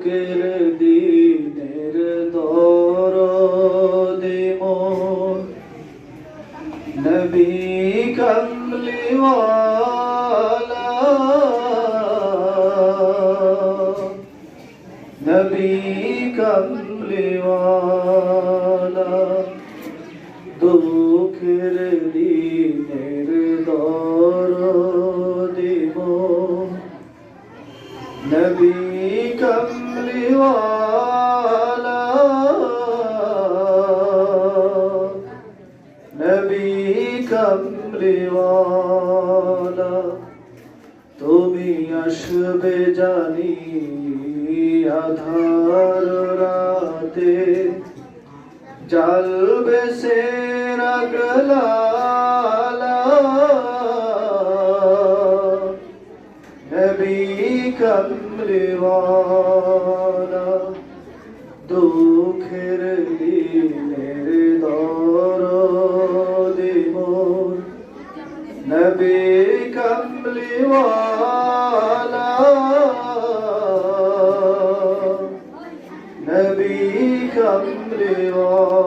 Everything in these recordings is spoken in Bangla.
দুঃখের দিনের দর মন। নবী কমলিওয়ালা। নবী কমলিওয়ালা। দুঃখের নবী কমলিওয়ালা নবী কমলিওয়ালা তুমি আসবে জানি আধার রাতে। জ্বালবে সে রাগলালা নবী কমলিওয়ালা দুঃখের দিনের দর দিব নবী কমলিওয়ালা নবী কমলিওয়ালা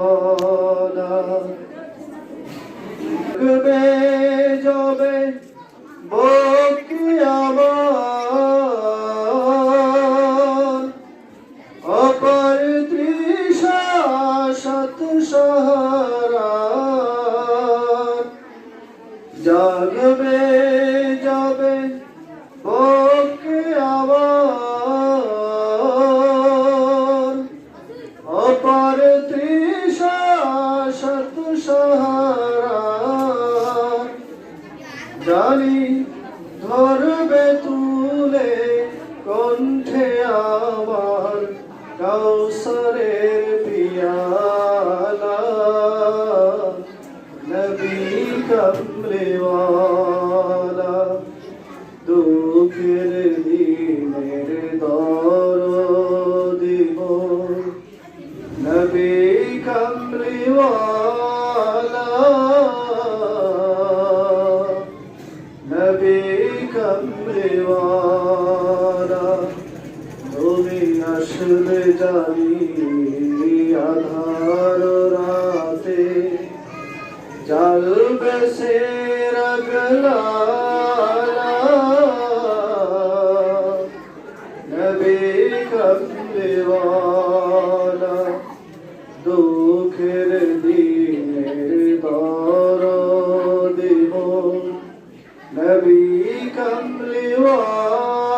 শত সহারা জাগবে যাবে ওকে আবার। অপার তৃষা শত সহারা কৌসরের পিয়ালা নবী কমলেওয়ালা দুঃখের দিনের দর দিব নবী কমলিওয়ালা নবী কমলিওয়ালা আসলে জানি আধার রাতে জ্বালবে সে রগলালা নবী কমলিওয়ালা দুঃখের দিনের দর দিব নবী কমলিওয়ালা